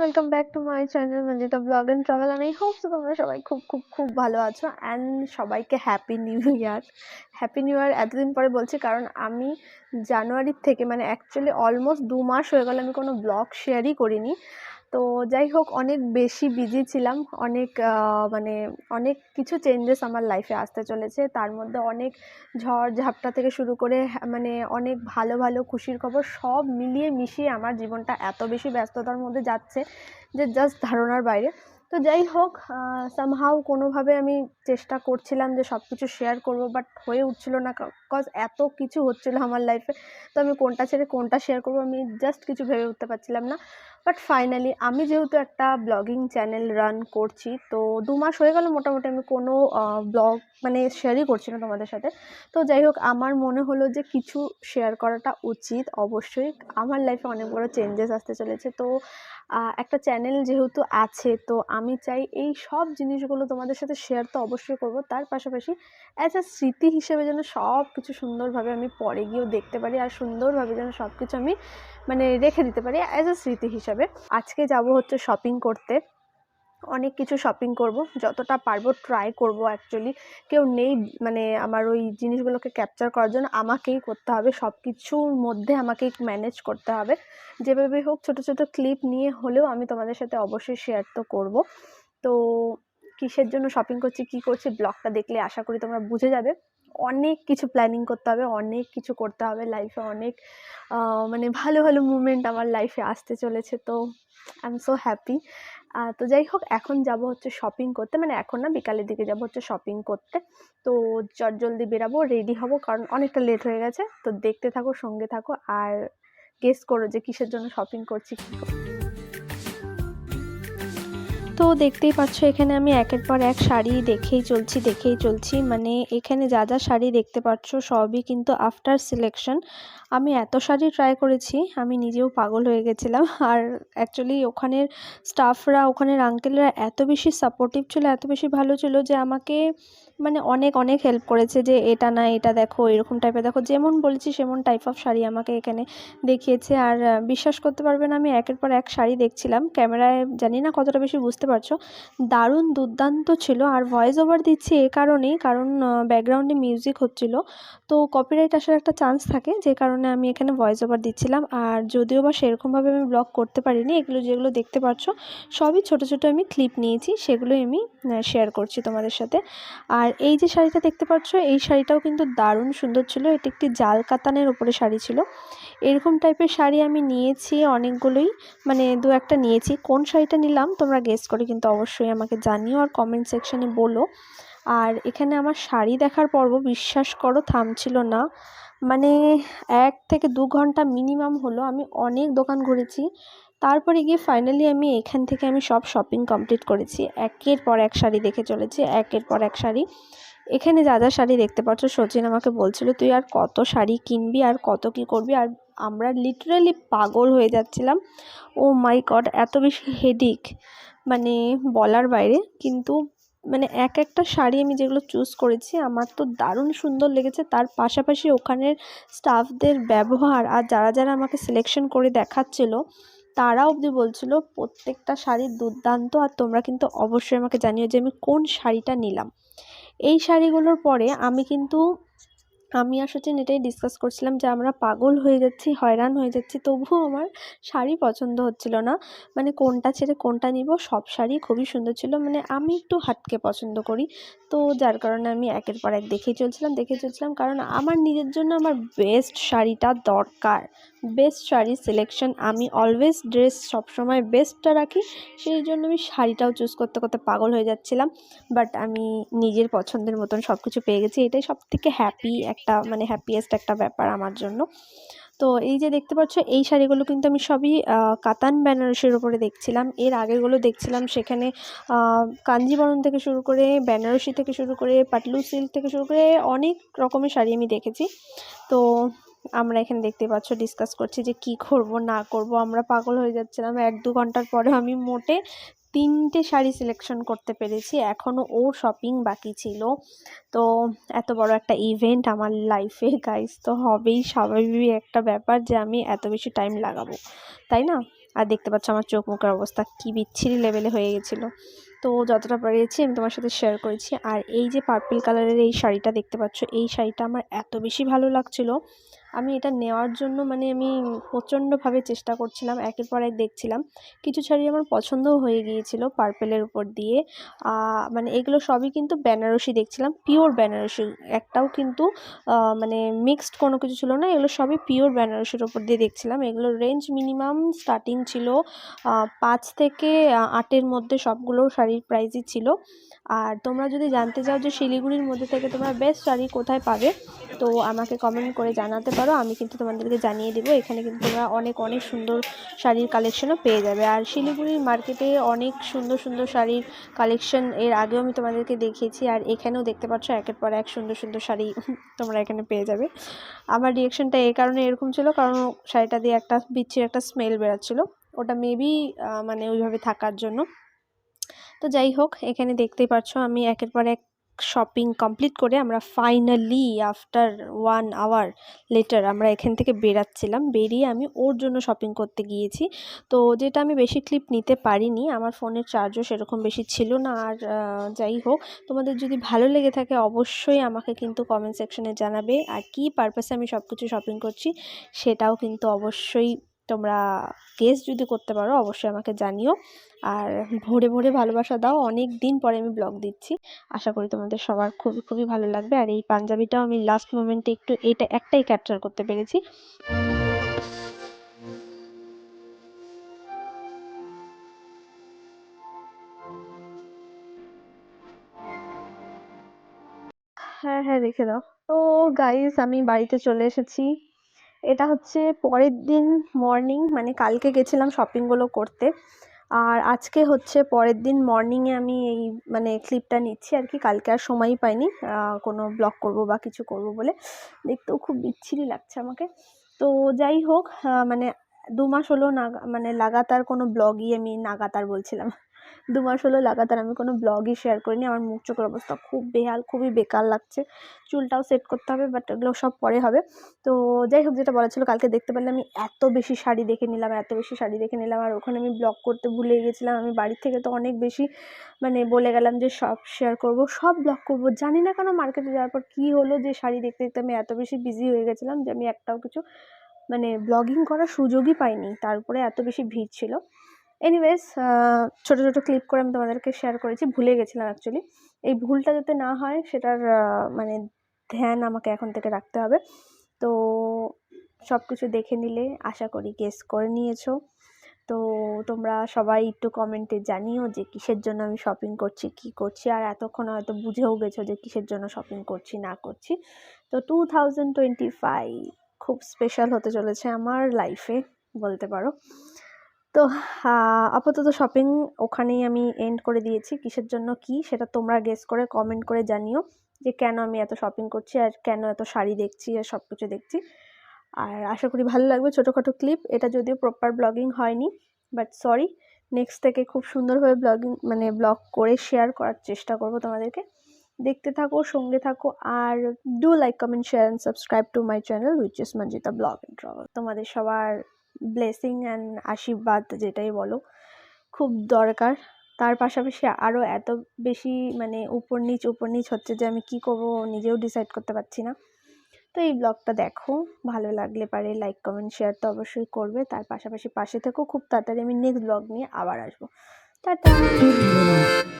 Welcome back to my channel Manjita blog and travel আমি hope তোমরা সবাই খুব খুব খুব ভালো আছো অ্যান্ড সবাইকে happy new year happy new year এতদিন পরে বলছি, কারণ আমি জানুয়ারির থেকে মানে অ্যাকচুয়ালি অলমোস্ট দু মাস হয়ে গেল আমি কোনো ব্লগ শেয়ারই করিনি। তো যাই হোক, অনেক বেশি বিজি ছিলাম। অনেক মানে অনেক কিছু চেঞ্জেস আমার লাইফে আসতে চলেছে। তার মধ্যে অনেক ঝড় ঝাপটা থেকে শুরু করে মানে অনেক ভালো ভালো খুশির খবর সব মিলিয়ে মিশিয়ে আমার জীবনটা এত বেশি ব্যস্ততার মধ্যে যাচ্ছে যে জাস্ট ধারণার বাইরে। তো যাই হোক সামহাও কোনোভাবে আমি চেষ্টা করছিলাম যে সব কিছু শেয়ার করব বাট হয়ে উঠছিল না কজ এত কিছু হচ্ছিল আমার লাইফে তো আমি কোনটা ছেড়ে কোনটা শেয়ার করব আমি জাস্ট কিছু ভেবে উঠতে পারছিলাম না। বাট ফাইনালি আমি যেহেতু একটা ব্লগিং চ্যানেল রান করছি, তো দু মাস হয়ে গেল মোটামুটি আমি কোনো ব্লগ মানে শেয়ারই করছি না তোমাদের সাথে। তো যাই হোক, আমার মনে হলো যে কিছু শেয়ার করাটা উচিত। অবশ্যই আমার লাইফে অনেক বড় চেঞ্জেস আসতে চলেছে। তো একটা চ্যানেল যেহেতু আছে, তো আমি চাই এই সব জিনিসগুলো তোমাদের সাথে শেয়ার তো অবশ্যই করব। তার পাশাপাশি অ্যাজ আ স্মৃতি হিসেবে যেন সব কিছু সুন্দরভাবে আমি পরে গিয়েও দেখতে পারি, আর সুন্দরভাবে যেন সব কিছু আমি মানে রেখে দিতে পারি অ্যাজ আ স্মৃতি হিসাবে। আজকে যাব হচ্ছে শপিং করতে। অনেক কিছু শপিং করব। যতটা পারব ট্রাই করব অ্যাকচুয়ালি কেউ নেই মানে আমার ওই জিনিসগুলোকে ক্যাপচার করার জন্য। আমাকেই করতে হবে। সব কিছুর মধ্যে আমাকেই ম্যানেজ করতে হবে। যেভাবে হোক ছোট ছোট ক্লিপ নিয়ে হলেও আমি তোমাদের সাথে অবশ্যই শেয়ার তো করব। তো কিসের জন্য শপিং করছি, কী করছি ব্লগটা দেখলে আশা করি তোমরা বুঝে যাবে। অনেক কিছু প্ল্যানিং করতে হবে, অনেক কিছু করতে হবে লাইফে অনেক মানে ভালো ভালো মুমেন্ট আমার লাইফে আসতে চলেছে। তো আই এম সো হ্যাপি তো যাই হোক, এখন যাব হচ্ছে শপিং করতে। মানে এখন না, বিকালের দিকে যাব হচ্ছে শপিং করতে। তো চট জলদি বেরাবো রেডি হব, কারণ অনেকটা লেট হয়ে গেছে। তো দেখতে থাকো, সঙ্গে থাকো, আর গেস করো যে কিসের জন্য শপিং করছি, কী তো দেখতেই পাচ্ছ, এখানে আমি একের পর এক শাড়ি দেখেই চলছি দেখেই চলছি। মানে এখানে যা যা শাড়ি দেখতে পাচ্ছ, সবই কিন্তু আফটার সিলেকশন আমি এত শাড়ি ট্রাই করেছি, আমি নিজেও পাগল হয়ে গেছিলাম। আর অ্যাকচুয়ালি ওখানের স্টাফরা ওখানের আঙ্কেলরা এত বেশি সাপোর্টিভ ছিল, এত বেশি ভালো ছিল যে আমাকে মানে অনেক অনেক হেল্প করেছে যে এটা না, এটা দেখো, এরকম টাইপের দেখো, যেমন বলেছি সেমন টাইপ অফ শাড়ি আমাকে এখানে দেখিয়েছে। আর বিশ্বাস করতে পারবেন আমি একের পর এক শাড়ি দেখছিলাম। ক্যামেরায় জানি না কতটা বেশি বুঝতে পারছ। দারুণ দুর্দান্ত ছিল। আর ভয়েস ওভার দিচ্ছি এ কারণেই, কারণ ব্যাকগ্রাউন্ডে মিউজিক হচ্ছিল। তো কপিরাইট আসার একটা চান্স থাকে, যে কারণে আমি এখানে ভয়েস ওভার দিচ্ছিলাম। আর যদিও বা সেরকমভাবে আমি ব্লগ করতে পারিনি, এগুলো যেগুলো দেখতে পাচ্ছ, সবই ছোট ছোট আমি ক্লিপ নিয়েছি, সেগুলোই আমি শেয়ার করছি তোমাদের সাথে। আর এই যে শাড়িটা দেখতে পাচ্ছ, এই শাড়িটাও কিন্তু দারুণ সুন্দর ছিল। এটি একটি জাল কাতানের উপরে শাড়ি ছিল। এরকম টাইপের শাড়ি আমি নিয়েছি অনেকগুলোই মানে দু একটা নিয়েছি। কোন শাড়িটা নিলাম, তোমরা গেস করে কিন্তু অবশ্যই আমাকে জানিও আর কমেন্ট সেকশানে বলো। আর এখানে আমার শাড়ি দেখার পর্ব, বিশ্বাস করো, থামছিল না। মানে এক থেকে দু ঘণ্টা মিনিমাম হলো, আমি অনেক দোকান ঘুরেছি। তারপরে গিয়ে ফাইনালি আমি এখান থেকে আমি সব শপিং কমপ্লিট করেছি। একের পর এক শাড়ি দেখে চলেছি, একের পর এক শাড়ি। এখানে যা যা শাড়ি দেখতে পাচ্ছ, সচিন আমাকে বলছিল, তুই আর কত শাড়ি কিনবি আর কত কী করবি? আর আমরা লিটারেলি পাগল হয়ে যাচ্ছিলাম। ও মাই গড এত বেশি হেডিক মানে বলার বাইরে। কিন্তু মানে এক একটা শাড়ি আমি যেগুলো চুজ করেছি, আমার তো দারুণ সুন্দর লেগেছে। তার পাশাপাশি ওখানের স্টাফদের ব্যবহার আর যারা যারা আমাকে সিলেকশন করে দেখাচ্ছিল তারা অবধি বলছিল, প্রত্যেকটা শাড়ি দুর্দান্ত আর তোমরা কিন্তু অবশ্যই আমাকে জানিও যে আমি কোন শাড়িটা নিলাম। এই শাড়িগুলোর পরে আমি কিন্তু আমি আর সচিন এটাই ডিসকাস করছিলাম যে আমরা পাগল হয়ে যাচ্ছি, হয়রান হয়ে যাচ্ছি, তবুও আমার শাড়ি পছন্দ হচ্ছিল না। মানে কোনটা ছেড়ে কোনটা নিব, সব শাড়ি খুবই সুন্দর ছিল। মানে আমি একটু হাটকে পছন্দ করি। তো যার কারণে আমি একের পর এক দেখেই চলছিলাম দেখে চলছিলাম। কারণ আমার নিজের জন্য আমার বেস্ট শাড়িটা দরকার। বেস্ট শাড়ি সিলেকশন আমি অলওয়েজ ড্রেস সবসময় বেস্টটা রাখি। সেই জন্য আমি শাড়িটাও চুজ করতে করতে পাগল হয়ে যাচ্ছিলাম। বাট আমি নিজের পছন্দের মতন সব কিছু পেয়ে গেছি। এটাই সব থেকে হ্যাপি একটা মানে হ্যাপিয়েস্ট একটা ব্যাপার আমার জন্য। তো এই যে দেখতে পাচ্ছ, এই শাড়িগুলো কিন্তু আমি সবই কাতান বেনারসির ওপরে দেখছিলাম। এর আগেগুলো দেখছিলাম সেখানে কাঞ্জিবরণ থেকে শুরু করে, বেনারসি থেকে শুরু করে, পাটলু সিল্ক থেকে শুরু করে অনেক রকমের শাড়ি আমি দেখেছি। তো আমরা এখানে দেখতে পাচ্ছ ডিসকাস করছি যে কি করব, না করব। আমরা পাগল হয়ে যাচ্ছিলাম। এক দু ঘণ্টার পরে আমি মোটে তিনটে শাড়ি সিলেকশন করতে পেরেছি। এখনও ওর শপিং বাকি ছিল। তো এত বড় একটা ইভেন্ট আমার লাইফে গাইস তো হবেই স্বাভাবিক একটা ব্যাপার যে আমি এত বেশি টাইম লাগাবো। তাই না? আর দেখতে পাচ্ছ আমার চোখ মুখের অবস্থা কী বিচ্ছিরি লেভেলে হয়ে গেছিল। তো যতটা পেরেছি আমি তোমার সাথে শেয়ার করেছি। আর এই যে পার্পল কালারের এই শাড়িটা দেখতে পাচ্ছ, এই শাড়িটা আমার এত বেশি ভালো লাগছিল আমি এটা নেওয়ার জন্য মানে আমি প্রচণ্ডভাবে চেষ্টা করছিলাম, একের পর এক দেখছিলাম। কিছু শাড়ি আমার পছন্দও হয়ে গিয়েছিল পার্পেলের উপর দিয়ে। মানে এগুলো সবই কিন্তু বেনারসি দেখছিলাম, পিওর বেনারসি। একটাও কিন্তু মানে মিক্সড কোনো কিছু ছিল না, এগুলো সবই পিওর বেনারসির ওপর দিয়ে দেখছিলাম। এগুলোর রেঞ্জ মিনিমাম স্টার্টিং ছিল পাঁচ থেকে আটের মধ্যে সবগুলো শাড়ির প্রাইসই ছিল। আর তোমরা যদি জানতে চাও যে শিলিগুড়ির মধ্যে থেকে তোমরা বেস্ট শাড়ি কোথায় পাবে, তো আমাকে কমেন্ট করে জানাতে পারো, আমি কিন্তু তোমাদেরকে জানিয়ে দেবো, এখানে কিন্তু তোমরা অনেক অনেক সুন্দর শাড়ির কালেকশনও পেয়ে যাবে। আর শিলিগুড়ির মার্কেটে অনেক সুন্দর সুন্দর শাড়ির কালেকশন এর আগেও আমি তোমাদেরকে দেখিয়েছি, আর এখানেও দেখতে পাচ্ছ একের পর এক সুন্দর সুন্দর শাড়ি তোমরা এখানে পেয়ে যাবে। আমার রিয়েকশনটা এই কারণে এরকম ছিল, কারণ শাড়িটা দিয়ে একটা বিচ্ছির একটা স্মেল বেরোচ্ছিলো। ওটা মেবি মানে ওইভাবে থাকার জন্য। তো যাই হোক, এখানে দেখতেই পাচ্ছ আমি একের পর এক শপিং কমপ্লিট করে আমরা finally after one hour later আমরা এখান থেকে বেরাচ্ছিলাম। বেরিয়ে আমি ওর জন্য শপিং করতে গিয়েছি। তো যেটা আমি বেশি ক্লিপ নিতে পারিনি, আমার ফোনের চার্জও সেরকম বেশি ছিল না। আর যাই হোক, তোমাদের যদি ভালো লেগে থাকে অবশ্যই আমাকে কিন্তু কমেন্ট সেকশনে জানাবে। আর কী পারপাসে আমি সব কিছু শপিং করছি, সেটাও কিন্তু অবশ্যই তোমরা গেস যদি করতে পারো, অবশ্যই আমাকে জানিও। আর ভোরে ভোরে ভালোবাসা দাও, অনেক দিন পরে আমি ব্লগ দিচ্ছি। আশা করি তোমাদের সবার খুবই খুবই ভালো লাগবে। আর এই পাঞ্জাবিটাও আমি লাস্ট মোমেন্টে একটু এটা, একটাই ক্যাপচার করতে পেরেছি। হ্যাঁ হ্যাঁ রেখে দাও। তো গাইস আমি বাড়িতে চলে এসেছি। এটা হচ্ছে পরের দিন মর্নিং মানে কালকে গেছিলাম শপিংগুলো করতে। আর আজকে হচ্ছে পরের দিন মর্নিংয়ে আমি এই মানে ক্লিপটা নিচ্ছি আর কি। কালকে আর সময়ই পাইনি। কোনো ব্লগ করব বা কিছু করব বলে। দেখতেও খুব বিচ্ছিরি লাগছে আমাকে। তো যাই হোক মানে দু মাস হলো নাগা মানে লাগাতার কোনো ব্লগই আমি নাগাতার বলছিলাম। দু মাস হলো লাগাতার আমি কোনো ব্লগই শেয়ার করিনি। আমার মুখ চোখের অবস্থা খুব বেহাল, খুবই বেকার লাগছে। চুলটাও সেট করতে হবে বাট এগুলো সব পরে হবে। তো যাই হোক, যেটা বলা ছিল, কালকে দেখতে পারলে আমি এত বেশি শাড়ি দেখে নিলাম, এত বেশি শাড়ি দেখে নিলাম। আর ওখানে আমি ব্লগ করতে ভুলে গেছিলাম। আমি বাড়ির থেকে তো অনেক বেশি মানে বলে গেলাম যে, সব শেয়ার করব, সব ব্লগ করব। জানি না কেন মার্কেটে যাওয়ার পর কী হলো যে, শাড়ি দেখতে দেখতে আমি এত বেশি বিজি হয়ে গেছিলাম যে, আমি একটাও কিছু মানে ব্লগিং করার সুযোগই পাইনি। তারপরে এত বেশি ভিড় ছিল। এনিওয়েজ ছোটো ছোটো ক্লিপ করে আমি তোমাদেরকে শেয়ার করেছি, ভুলে গেছিলাম অ্যাকচুয়ালি এই ভুলটা যাতে না হয়, সেটার মানে ধ্যান আমাকে এখন থেকে রাখতে হবে। তো সব কিছু দেখে নিলে, আশা করি গেস করে নিয়েছো। তো তোমরা সবাই একটু কমেন্টে জানিও যে কিসের জন্য আমি শপিং করছি, কি করছি, আর এতক্ষণ হয়তো বুঝেও গেছো যে কিসের জন্য শপিং করছি, না করছি। তো টু থাউজেন্ড টোয়েন্টি ফাইভ খুব স্পেশাল হতে চলেছে আমার লাইফে বলতে পারো। তো আপাতত শপিং ওখানেই আমি এন্ড করে দিয়েছি। কিসের জন্য কি সেটা তোমরা গেস করে কমেন্ট করে জানিও যে কেন আমি এত শপিং করছি আর কেন এত শাড়ি দেখছি আর সব কিছু দেখছি। আর আশা করি ভালো লাগবে ছোটোখাটো ক্লিপ এটা যদিও প্রপার ব্লগিং হয়নি বাট সরি নেক্সট থেকে খুব সুন্দরভাবে ব্লগিং মানে ব্লগ করে শেয়ার করার চেষ্টা করব তোমাদেরকে। দেখতে থাকো, সঙ্গে থাকো, আর do like comment share and subscribe to my channel which is Manjita blog and travel তোমাদের সবার ব্লেসিং অ্যান্ড আশীর্বাদ যেটাই বলো, খুব দরকার। তার পাশাপাশি আরও এত বেশি মানে উপর নিচ উপর নিচ হচ্ছে যে আমি কি করব নিজেও ডিসাইড করতে পারছি না। তো এই ব্লগটা দেখো, ভালো লাগলে পারে লাইক কমেন্ট শেয়ার তো অবশ্যই করবে। তার পাশাপাশি পাশে থেকেও খুব তাড়াতাড়ি আমি নেক্সট ব্লগ নিয়ে আবার আসব। টাটা।